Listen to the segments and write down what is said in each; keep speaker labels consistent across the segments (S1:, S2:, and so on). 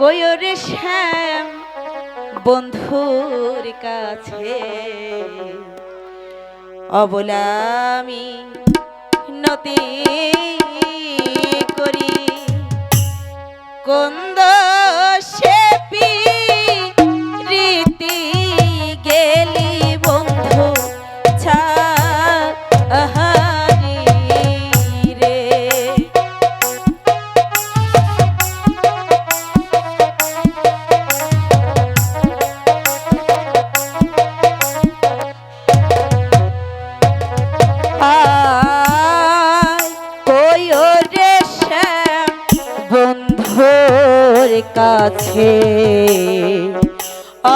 S1: কয়ুর শ্যাম বন্ধুর কাছে। অবলামি নতি করি। কোন কাছে।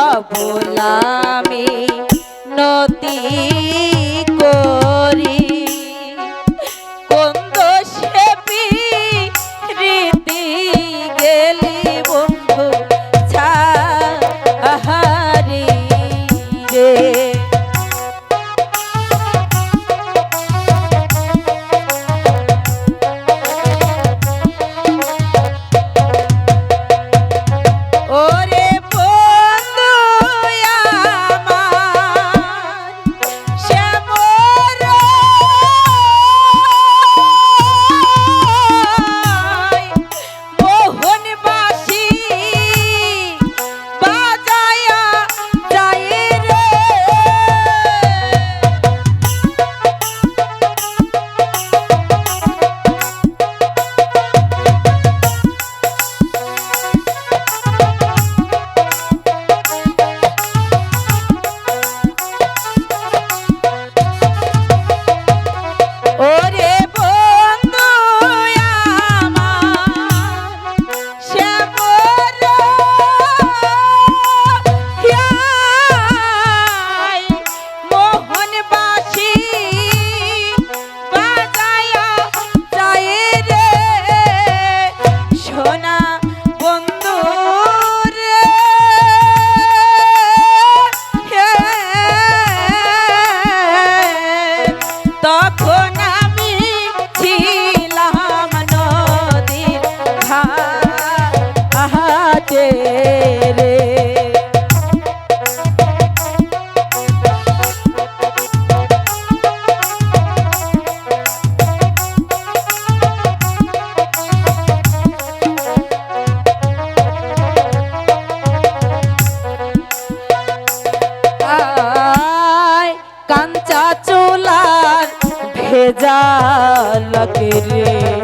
S1: অবলামি নদী রে। কাঞ্চা চোলার ভেজা লাগে রে।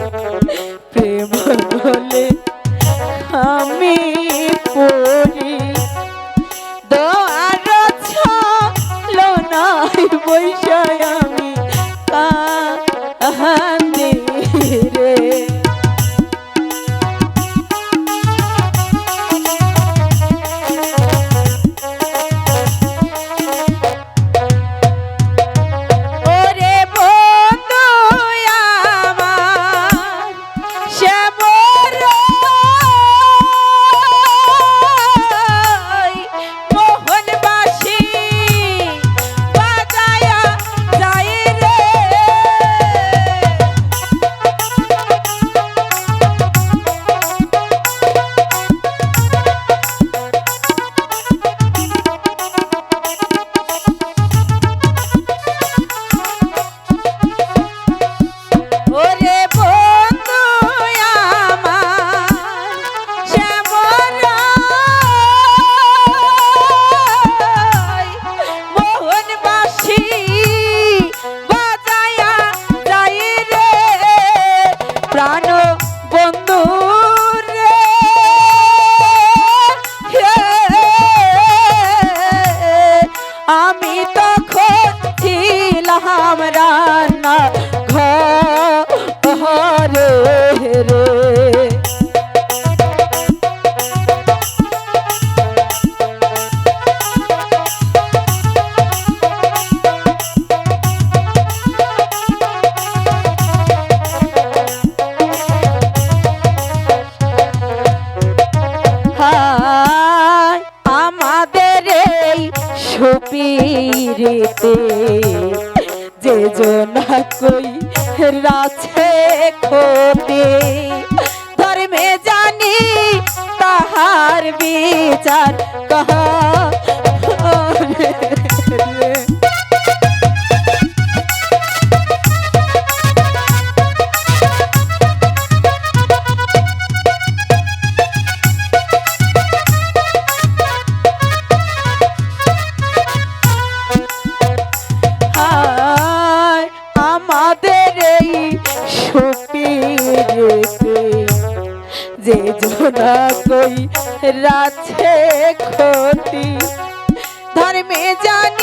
S1: আমি পড়ি দোয়ার ছলো নাই বৈশায়া। পীরিতে যে জোনা কই রাছে খোতে ধর্মে জানি তাহার বিচার কহা যে জোনা কই রাছে ক্ষতি। ধর্মে জানি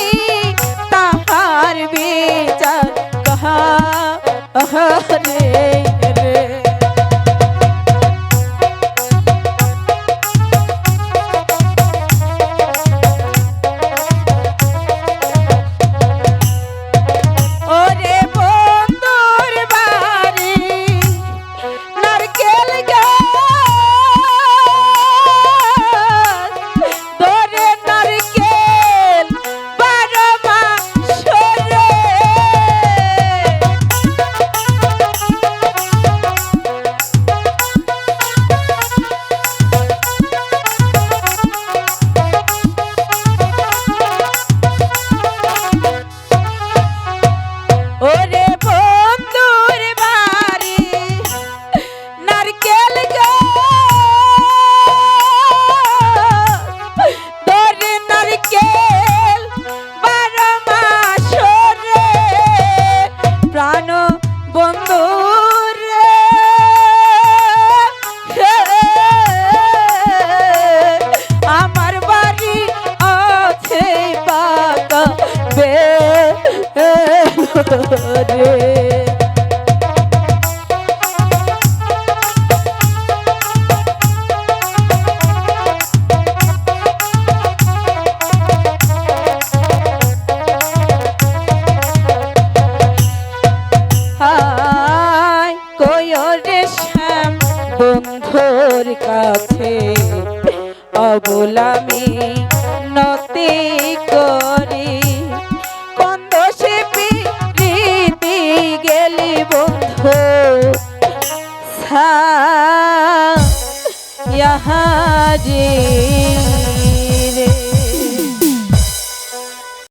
S1: রে কাছে? অবলামি নতি করি